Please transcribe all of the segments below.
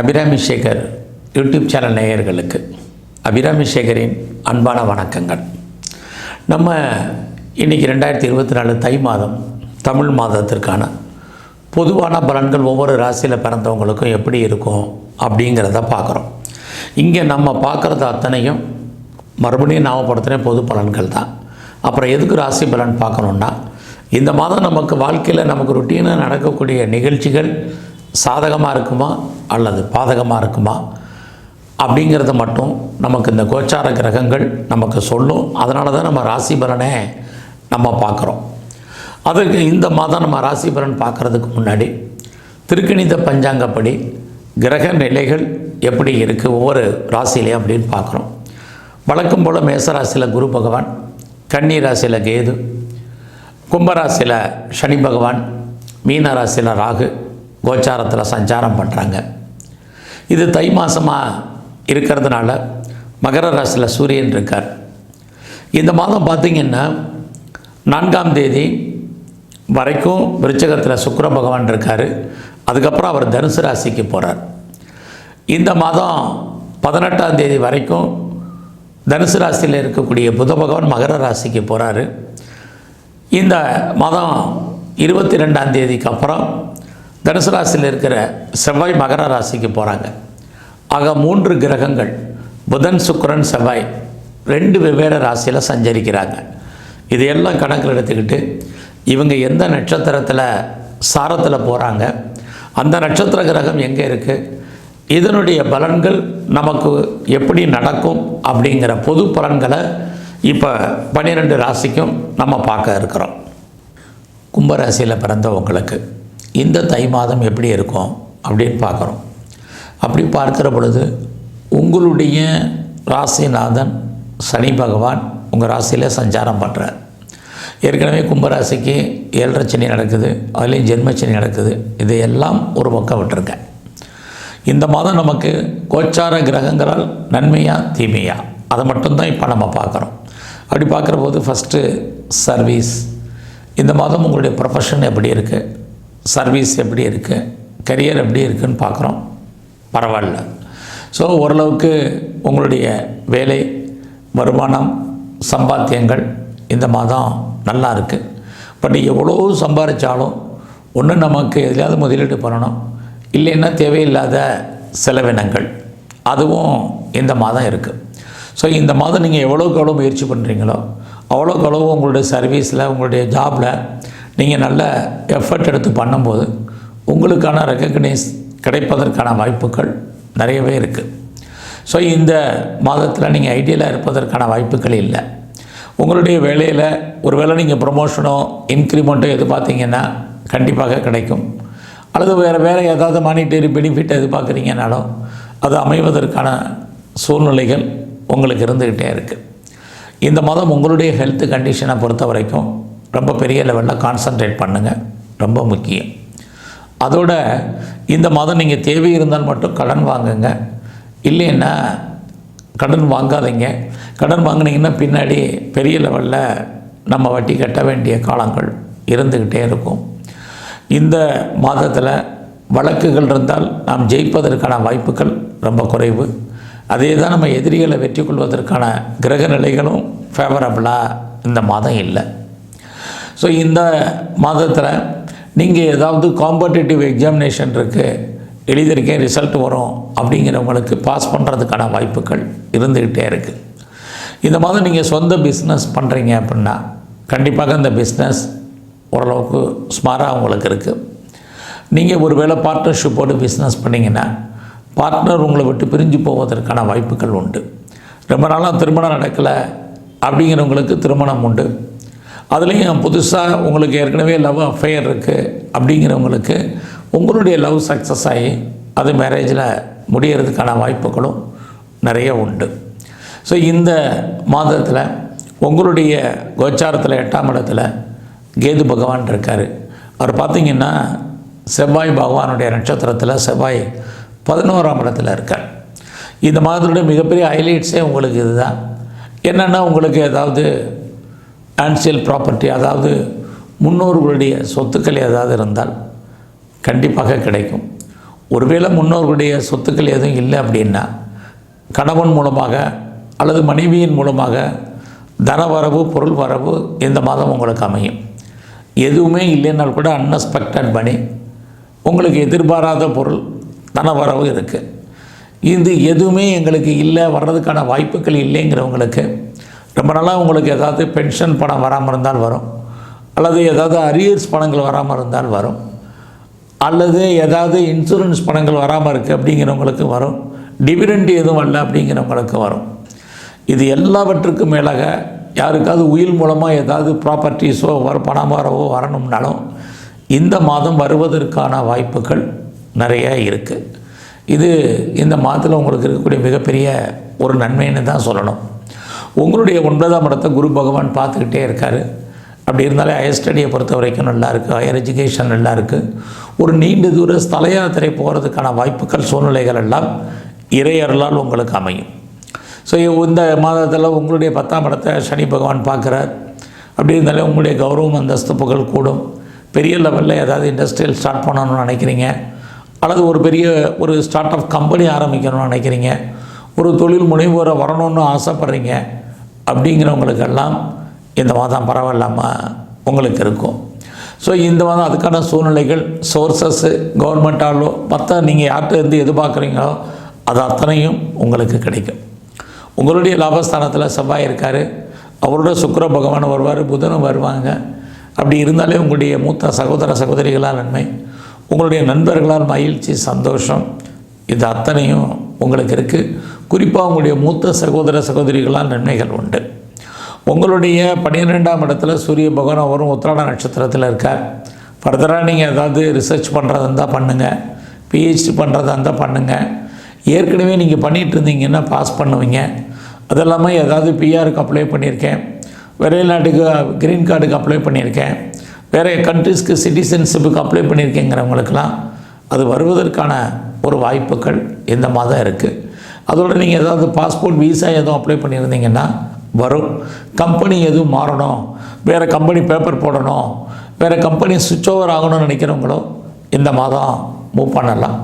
Abirami Sekar YouTube channel நேயர்களுக்கு. அபிராமி சேகரின் அன்பான வணக்கங்கள். நம்ம இன்றைக்கி ரெண்டாயிரத்தி இருபத்தி நாலு தை மாதம் தமிழ் மாதத்திற்கான பொதுவான பலன்கள் ஒவ்வொரு ராசியில் பிறந்தவங்களுக்கும் எப்படி இருக்கும் அப்படிங்கிறத பார்க்குறோம். இங்கே நம்ம பார்க்குறது அத்தனையும் மறுபடியும் நாமப்படுத்தின பொது பலன்கள் தான். அப்புறம் எதுக்கு ராசி பலன் பார்க்கணுன்னா இந்த மாதம் நமக்கு வாழ்க்கையில் நமக்கு ருட்டீனாக நடக்கக்கூடிய நிகழ்ச்சிகள் சாதகமாக இருக்குமா அல்லது பாதகமாக இருக்குமா? அப்படிங்கிறத மட்டும் நமக்கு இந்த கோச்சார கிரகங்கள் நமக்கு சொல்லும். அதனால தான் நம்ம ராசி பலனை நம்ம பார்க்குறோம். அதுக்கு இந்த மாதம் நம்ம ராசி பலன் பார்க்குறதுக்கு முன்னாடி திருக்கணித பஞ்சாங்கப்படி கிரக நிலைகள் எப்படி இருக்குது ஒவ்வொரு ராசியிலையும் அப்படின்னு பார்க்குறோம். வழக்கம் போல் மேசராசியில் குரு பகவான் கன்னி ராசியில் கேது கும்பராசியில் சனி பகவான் மீன ராசியில் ராகு கோச்சாரத்தில் சஞ்சாரம் பண்ணுறாங்க இது தை மாதமாக இருக்கிறதுனால மகர ராசியில் சூரியன் இருக்கார். இந்த மாதம் பார்த்திங்கன்னா நான்காம் தேதி வரைக்கும் விருச்சகத்தில் சுக்கர பகவான் இருக்கார். அதுக்கப்புறம் அவர் தனுசு ராசிக்கு போகிறார் இந்த மாதம் பதினெட்டாம் தேதி வரைக்கும் தனுசு ராசியில் இருக்கக்கூடிய புத பகவான் மகர ராசிக்கு போகிறாரு இந்த மாதம் இருபத்தி ரெண்டாம் தேதிக்கு அப்புறம் தனுசு ராசியில் இருக்கிற செவ்வாய் மகர ராசிக்கு போகிறாங்க ஆக மூன்று கிரகங்கள் புதன் சுக்கரன் செவ்வாய் ரெண்டு வெவ்வேறு ராசியில் சஞ்சரிக்கிறாங்க. இதையெல்லாம் கணக்கில் எடுத்துக்கிட்டு இவங்க எந்த நட்சத்திரத்தில் சாரத்தில் போகிறாங்க அந்த நட்சத்திர கிரகம் எங்கே இருக்குது இதனுடைய பலன்கள் நமக்கு எப்படி நடக்கும் அப்படிங்கிற பொது பலன்களை இப்போ பன்னிரெண்டு ராசிக்கும் நம்ம பார்க்க இருக்கிறோம். கும்பராசியில் பிறந்தவங்களுக்கு இந்த தை மாதம் எப்படி இருக்கும் அப்படின்னு பார்க்குறோம். அப்படி பார்க்குற பொழுது உங்களுடைய ராசிநாதன் சனி பகவான் உங்கள் ராசியில் சஞ்சாரம் பண்ணுறார் ஏற்கனவே கும்பராசிக்கு ஏழரை சனி நடக்குது அதுலேயும் ஜென்மச்சனி நடக்குது இதையெல்லாம் ஒரு பக்கம் விட்டுருக்கேன் இந்த மாதம் நமக்கு கோச்சார கிரகங்களால் நன்மையா தீமையா அதை மட்டும்தான் இப்போ நம்ம பார்க்குறோம். அப்படி பார்க்குற போது ஃபஸ்ட்டு சர்வீஸ் இந்த மாதம் உங்களுடைய ப்ரொஃபஷன் எப்படி இருக்குது சர்வீஸ் எப்படி இருக்குது கரியர் எப்படி இருக்குன்னு பார்க்குறோம். பரவாயில்ல. ஸோ ஓரளவுக்கு உங்களுடைய வேலை வருமானம் சம்பாத்தியங்கள் இந்த மாதம் நல்லா இருக்குது பட் எவ்வளோ சம்பாதிச்சாலும் ஒன்று நமக்கு எதுலையாவது முதலீடு பண்ணணும். இல்லைன்னா தேவையில்லாத செலவினங்கள். அதுவும் இந்த மாதம் இருக்குது ஸோ இந்த மாதம் நீங்கள் எவ்வளோக்கு எவ்வளோ முயற்சி பண்ணுறீங்களோ அவ்வளோக்கு எவ்வளோ உங்களுடைய சர்வீஸில் உங்களுடைய ஜாபில் நீங்கள் நல்ல எஃபர்ட் எடுத்து பண்ணும்போது உங்களுக்கான ரெக்கக்னைஸ் கிடைப்பதற்கான வாய்ப்புகள் நிறையவே இருக்குது ஸோ இந்த மாதத்தில் நீங்கள் ஐடியலாக இருப்பதற்கான வாய்ப்புகள் இல்லை. உங்களுடைய வேலையில் ஒரு வேளை நீங்கள் ப்ரொமோஷனோ இன்க்ரிமெண்ட்டோ எதிர்பார்த்தீங்கன்னா கண்டிப்பாக கிடைக்கும். அல்லது வேறு வேறு ஏதாவது மானிட்டரி பெனிஃபிட் எதிர்பார்க்குறீங்கனாலும் அது அமைவதற்கான சூழ்நிலைகள் உங்களுக்கு இருந்துக்கிட்டே இருக்குது இந்த மாதம் உங்களுடைய ஹெல்த் கண்டிஷனை பொறுத்த வரைக்கும் ரொம்ப பெரிய லெவலில் கான்சன்ட்ரேட் பண்ணுங்கள் ரொம்ப முக்கியம். அதோட இந்த மாதம் நீங்கள் தேவை இருந்தால் மட்டும் கடன் வாங்குங்க. இல்லைன்னா கடன் வாங்காதீங்க. கடன் வாங்கினீங்கன்னா பின்னாடி பெரிய லெவலில் நம்ம வட்டி கட்ட வேண்டிய காலங்கள் இருந்துக்கிட்டே இருக்கும். இந்த மாதத்தில் வழக்குகள் இருந்தால் நாம் ஜெயிப்பதற்கான வாய்ப்புகள் ரொம்ப குறைவு. அதே தான் நம்ம எதிரிகளை வெற்றி கொள்வதற்கான கிரக நிலைகளும் ஃபேவரபுளாக இந்த மாதம் இல்லை. ஸோ இந்த மாதத்தில் நீங்கள் ஏதாவது காம்படிட்டிவ் எக்ஸாமினேஷன் இருக்குது எழுதியிருக்கேன் ரிசல்ட் வரும் அப்படிங்கிறவங்களுக்கு பாஸ் பண்ணுறதுக்கான வாய்ப்புகள் இருந்துக்கிட்டே இருக்குது இந்த மாதம் நீங்கள் சொந்த பிஸ்னஸ் பண்ணுறீங்க அப்படின்னா கண்டிப்பாக இந்த பிஸ்னஸ் ஓரளவுக்கு ஸ்மாராக உங்களுக்கு இருக்குது நீங்கள் ஒரு வேளை பார்ட்னர்ஷிப்போடு பிஸ்னஸ் பண்ணிங்கன்னா பார்ட்னர் உங்களை விட்டு பிரிஞ்சு போவதற்கான வாய்ப்புகள் உண்டு. ரொம்ப நாளாக திருமணம் நடக்கலை அப்படிங்கிறவங்களுக்கு திருமணம் உண்டு. அதுலேயும் புதுசாக உங்களுக்கு ஏற்கனவே லவ் அஃபேர் இருக்குது அப்படிங்கிறவங்களுக்கு உங்களுடைய லவ் சக்ஸஸ் ஆகி அது மேரேஜில் முடியறதுக்கான வாய்ப்புகளும் நிறைய உண்டு. ஸோ இந்த மாதத்தில் உங்களுடைய கோச்சாரத்தில் எட்டாம் இடத்துல கேது பகவான் இருக்கார். அவர் பார்த்திங்கன்னா செவ்வாய் பகவானுடைய நட்சத்திரத்தில் செவ்வாய் பதினோராம் இடத்துல இருக்கார். இந்த மாதத்துடைய மிகப்பெரிய ஹைலைட்ஸே உங்களுக்கு இதுதான். என்னென்னா உங்களுக்கு ஏதாவது ஆன்சியல் ப்ராப்பர்ட்டி அதாவது முன்னோர்களுடைய சொத்துக்கள் ஏதாவது இருந்தால் கண்டிப்பாக கிடைக்கும். ஒருவேளை முன்னோர்களுடைய சொத்துக்கள் எதுவும் இல்லை அப்படின்னா கணவன் மூலமாக அல்லது மனைவியின் மூலமாக தனவரவு பொருள் வரவு இந்த மாதம் உங்களுக்கு அமையும். எதுவுமே இல்லைன்னால் கூட அன்எக்ஸ்பெக்டட் மணி உங்களுக்கு எதிர்பாராத பொருள் தனவரவு இருக்குது இது எதுவுமே எங்களுக்கு இல்லை வர்றதுக்கான வாய்ப்புகள் இல்லைங்கிறவங்களுக்கு ரொம்ப நாளாக உங்களுக்கு ஏதாவது பென்ஷன் பணம் வராமல் இருந்தால் வரும். அல்லது ஏதாவது அரியர்ஸ் பணங்கள் வராமல் இருந்தால் வரும். அல்லது ஏதாவது இன்சூரன்ஸ் பணங்கள் வராமல் இருக்குது அப்படிங்கிறவங்களுக்கு வரும். டிவிடெண்ட் எதுவும் வரல அப்படிங்கிறவங்களுக்கு வரும். இது எல்லாவற்றுக்கும் மேலாக யாருக்காவது உயில் மூலமாக ஏதாவது ப்ராப்பர்ட்டிஸோ வர பணம் வரவோ வரணும்னாலும் இந்த மாதம் வருவதற்கான வாய்ப்புகள் நிறைய இருக்குது இது இந்த மாதத்தில் உங்களுக்கு இருக்கக்கூடிய மிகப்பெரிய ஒரு நன்மைன்னு தான் சொல்லணும். உங்களுடைய ஒன்பதாம் இடத்தை குரு பகவான் பார்த்துக்கிட்டே இருக்கார். அப்படி இருந்தாலே ஹையர் ஸ்டடியை பொறுத்த வரைக்கும் நல்லா இருக்குது ஹையர் எஜுகேஷன் நல்லா இருக்குது ஒரு நீண்ட தூர ஸ்தல யாத்திரை போகிறதுக்கான வாய்ப்புகள் சூழ்நிலைகள் எல்லாம் இறையர்களால் உங்களுக்கு அமையும். ஸோ இந்த மாதத்தில் உங்களுடைய பத்தாம் இடத்தை சனி பகவான் பார்க்குறார். அப்படி இருந்தாலே உங்களுடைய கௌரவம் அந்தஸ்து புகழ் கூடும். பெரிய லெவலில் ஏதாவது இண்டஸ்ட்ரியல் ஸ்டார்ட் பண்ணணும்னு நினைக்கிறீங்க. அல்லது ஒரு பெரிய ஒரு ஸ்டார்ட் அப் கம்பெனி ஆரம்பிக்கணும்னு நினைக்கிறீங்க. ஒரு தொழில் முனைவோரை வரணும்னு ஆசைப்பட்றீங்க. அப்படிங்கிறவங்களுக்கெல்லாம் இந்த மாதம் பரவாயில்லாமல் உங்களுக்கு இருக்கும். ஸோ இந்த மாதம் அதுக்கான சூழ்நிலைகள் சோர்சஸ்ஸு கவர்மெண்ட்டாலோ மற்ற நீங்கள் யார்கிட்ட இருந்து எதிர்பார்க்குறீங்களோ அது அத்தனையும் உங்களுக்கு கிடைக்கும். உங்களுடைய லாபஸ்தானத்தில் செவ்வாய் இருக்கார். அவரோட சுக்கர பகவான் வருவார் புதனும் வருவாங்க. அப்படி இருந்தாலே உங்களுடைய மூத்த சகோதர சகோதரிகளால் நன்மை. உங்களுடைய நண்பர்களால் மகிழ்ச்சி சந்தோஷம் இது அத்தனையும் உங்களுக்கு இருக்குது குறிப்பாக உங்களுடைய மூத்த சகோதர சகோதரிகளால் நன்மைகள் உண்டு. உங்களுடைய பன்னிரெண்டாம் இடத்துல சூரிய பகவான் அவரும் உத்திராட நட்சத்திரத்தில் இருக்கார். ஃபர்தராக நீங்கள் ஏதாவது ரிசர்ச் பண்ணுறதா இருந்தால் பண்ணுங்கள் பிஹெச்டி பண்ணுறதா இருந்தால் பண்ணுங்கள் ஏற்கனவே நீங்கள் பண்ணிகிட்டு இருந்தீங்கன்னா பாஸ் பண்ணுவீங்க. அது இல்லாமல் ஏதாவது பிஆருக்கு அப்ளை பண்ணியிருக்கேன். வெளிநாட்டுக்கு க்ரீன் கார்டுக்கு அப்ளை பண்ணியிருக்கேன். வேறு கண்ட்ரிஸ்க்கு சிட்டிசன்ஷிப்புக்கு அப்ளை பண்ணியிருக்கேங்கிறவங்களுக்கெல்லாம் அது வருவதற்கான ஒரு வாய்ப்புகள் இந்த மாதம் இருக்குது அதோட நீங்கள் ஏதாவது பாஸ்போர்ட் வீசா எதுவும் அப்ளை பண்ணியிருந்தீங்கன்னா வரும். கம்பெனி எதுவும் மாறணும். வேறு கம்பெனி பேப்பர் போடணும். வேறு கம்பெனி சுவிட்ச் ஓவர் ஆகணும்னு நினைக்கிறவங்களோ இந்த மாதம் மூவ் பண்ணலாம்.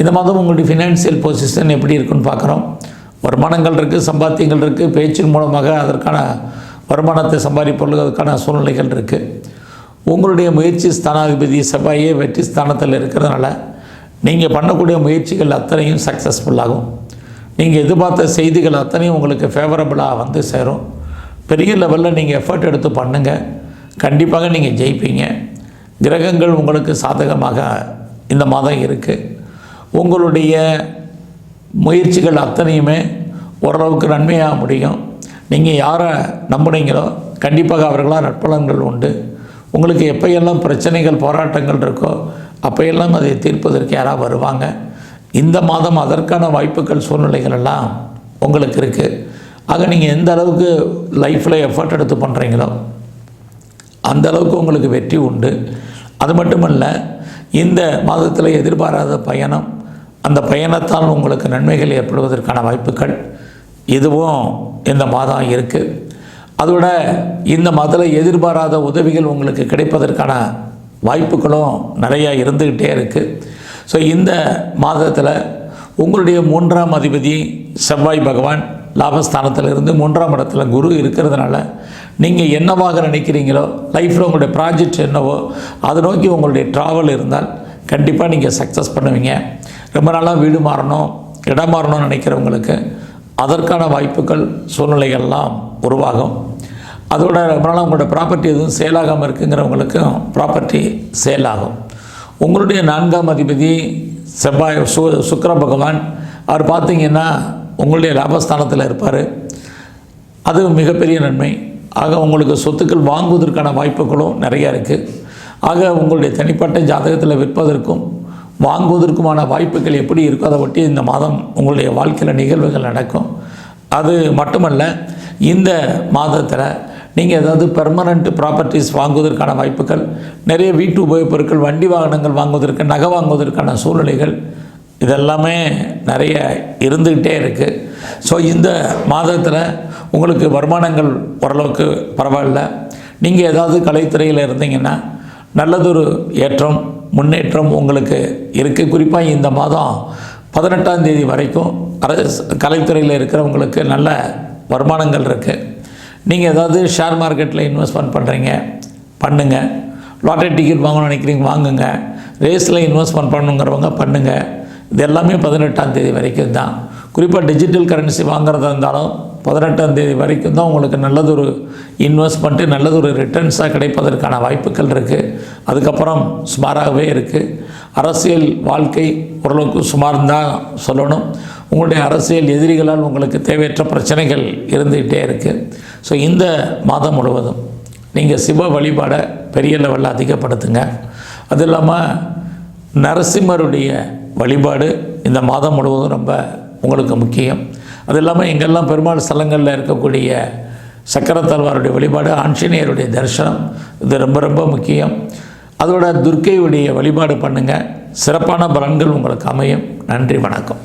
இந்த மாதம் உங்களுடைய ஃபினான்சியல் பொசிஷன் எப்படி இருக்குன்னு பார்க்குறோம். வருமானங்கள் இருக்குது சம்பாத்தியங்கள் இருக்குது பேச்சின் மூலமாக அதற்கான வருமானத்தை சம்பாதிப்பதற்கான சூழ்நிலைகள் இருக்குது உங்களுடைய முயற்சி ஸ்தானாதிபதி செவ்வாயே வெற்றி ஸ்தானத்தில் இருக்கிறதுனால நீங்கள் பண்ணக்கூடிய முயற்சிகள் அத்தனையும் சக்ஸஸ்ஃபுல்லாகும் நீங்கள் எதிர்பார்த்த செய்திகள் அத்தனையும் உங்களுக்கு ஃபேவரபுளாக வந்து சேரும். பெரிய லெவலில் நீங்கள் எஃபர்ட் எடுத்து பண்ணுங்கள் கண்டிப்பாக நீங்கள் ஜெயிப்பீங்க. கிரகங்கள் உங்களுக்கு சாதகமாக இந்த மாதம் இருக்குது உங்களுடைய முயற்சிகள் அத்தனையுமே ஓரளவுக்கு நன்மையாக முடியும். நீங்கள் யாரை நம்புனீங்களோ கண்டிப்பாக அவர்களால் நற்பலன்கள் உண்டு. உங்களுக்கு எப்பையெல்லாம் பிரச்சனைகள் போராட்டங்கள் இருக்கோ அப்பையெல்லாம் அதை தீர்ப்பதற்கு யாராக வருவாங்க? இந்த மாதம் அதற்கான வாய்ப்புகள் சூழ்நிலைகள் எல்லாம் உங்களுக்கு இருக்குது ஆக நீங்கள் எந்த அளவுக்கு லைஃப்பில் எஃபர்ட் எடுத்து பண்ணுறீங்களோ அந்த அளவுக்கு உங்களுக்கு வெற்றி உண்டு. அது மட்டுமல்ல இந்த மாதத்தில் எதிர்பாராத பயணம் அந்த பயணத்தால் உங்களுக்கு நன்மைகள் ஏற்படுவதற்கான வாய்ப்புகள் இதுவும் இந்த மாதம் இருக்குது அதோட இந்த மாதத்தில் எதிர்பாராத உதவிகள் உங்களுக்கு கிடைப்பதற்கான வாய்ப்புகளும் நிறையா இருந்துக்கிட்டே இருக்குது ஸோ இந்த மாதத்தில் உங்களுடைய மூன்றாம் அதிபதி செவ்வாய் பகவான் லாபஸ்தானத்தில் இருந்து மூன்றாம் இடத்துல குரு இருக்கிறதுனால நீங்கள் என்னவாக நினைக்கிறீங்களோ லைஃப்பில் உங்களுடைய ப்ராஜெக்ட் என்னவோ அதை நோக்கி உங்களுடைய ட்ராவல் இருந்தால் கண்டிப்பாக நீங்கள் சக்ஸஸ் பண்ணுவீங்க. ரொம்ப நாளாக வீடு மாறணும் இடம் மாறணும்னு நினைக்கிறவங்களுக்கு அதற்கான வாய்ப்புகள் சூழ்நிலைகள்லாம் உருவாகும். அதோட ரொம்ப நாளாக உங்களோட ப்ராப்பர்ட்டி எதுவும் சேலாகாமல் இருக்குங்கிறவங்களுக்கும் ப்ராப்பர்ட்டி சேல் ஆகும். உங்களுடைய நான்காம் அதிபதி செவ்வாய் சு சுக்கர பகவான் அவர் பார்த்தீங்கன்னா உங்களுடைய லாபஸ்தானத்தில் இருப்பார். அது மிகப்பெரிய நன்மை. ஆக உங்களுக்கு சொத்துக்கள் வாங்குவதற்கான வாய்ப்புகளும் நிறையா இருக்குது ஆக உங்களுடைய தனிப்பட்ட ஜாதகத்தில் விற்பதற்கும் வாங்குவதற்குமான வாய்ப்புகள் எப்படி இருக்கோ அதை ஒட்டி இந்த மாதம் உங்களுடைய வாழ்க்கையில் நிகழ்வுகள் நடக்கும். அது மட்டுமல்ல இந்த மாதத்தில் நீங்கள் ஏதாவது பெர்மனண்ட் ப்ராப்பர்ட்டிஸ் வாங்குவதற்கான வாய்ப்புகள் நிறைய வீட்டு உபயோகப்பொருட்கள் வண்டி வாகனங்கள் வாங்குவதற்கு நகை வாங்குவதற்கான சூழ்நிலைகள் இதெல்லாமே நிறைய இருந்துக்கிட்டே இருக்குது ஸோ இந்த மாதத்தில் உங்களுக்கு வருமானங்கள் ஓரளவுக்கு பரவாயில்ல. நீங்கள் ஏதாவது கலைத்துறையில் இருந்தீங்கன்னா நல்லதொரு ஏற்றம் முன்னேற்றம் உங்களுக்கு இருக்குது குறிப்பாக இந்த மாதம் பதினெட்டாம் தேதி வரைக்கும் அரசு கலைத்துறையில் இருக்கிறவங்களுக்கு நல்ல வருமானங்கள் இருக்குது நீங்கள் ஏதாவது ஷேர் மார்க்கெட்டில் இன்வெஸ்ட்மெண்ட் பண்ணுறீங்க பண்ணுங்கள் லாட்டரி டிக்கெட் வாங்கணும்னு நினைக்கிறீங்க வாங்குங்க. ரேஸில் இன்வெஸ்ட்மெண்ட் பண்ணுங்கிறவங்க பண்ணுங்கள் இது எல்லாமே பதினெட்டாம் தேதி வரைக்கும் தான். குறிப்பாக டிஜிட்டல் கரன்சி வாங்குறதா இருந்தாலும் பதினெட்டாம் தேதி வரைக்கும் தான் உங்களுக்கு நல்லதொரு இன்வெஸ்ட்மெண்ட்டு நல்லதொரு ரிட்டர்ன்ஸாக கிடைப்பதற்கான வாய்ப்புகள் இருக்குது அதுக்கப்புறம் சுமாராகவே இருக்குது அரசியல் வாழ்க்கை ஓரளவுக்கு சுமார் தான் சொல்லணும். உங்களுடைய அரசியல் எதிரிகளால் உங்களுக்கு தேவையற்ற பிரச்சனைகள் இருந்துகிட்டே இருக்குது ஸோ இந்த மாதம் முழுவதும் நீங்கள் சிவ வழிபாடை பெரிய லெவலில் அதிகப்படுத்துங்க. அது இல்லாமல் நரசிம்மருடைய வழிபாடு இந்த மாதம் முழுவதும் ரொம்ப உங்களுக்கு முக்கியம். அது இல்லாமல் எங்கெல்லாம் பெருமாள் ஸ்தலங்களில் இருக்கக்கூடிய சக்கரத்தல்வாருடைய வழிபாடு ஆஞ்சநேயருடைய தரிசனம் இது ரொம்ப ரொம்ப முக்கியம். அதோட துர்க்கையுடைய வழிபாடு பண்ணுங்கள் சிறப்பான பலன்கள் உங்களுக்கு அமையும். நன்றி வணக்கம்.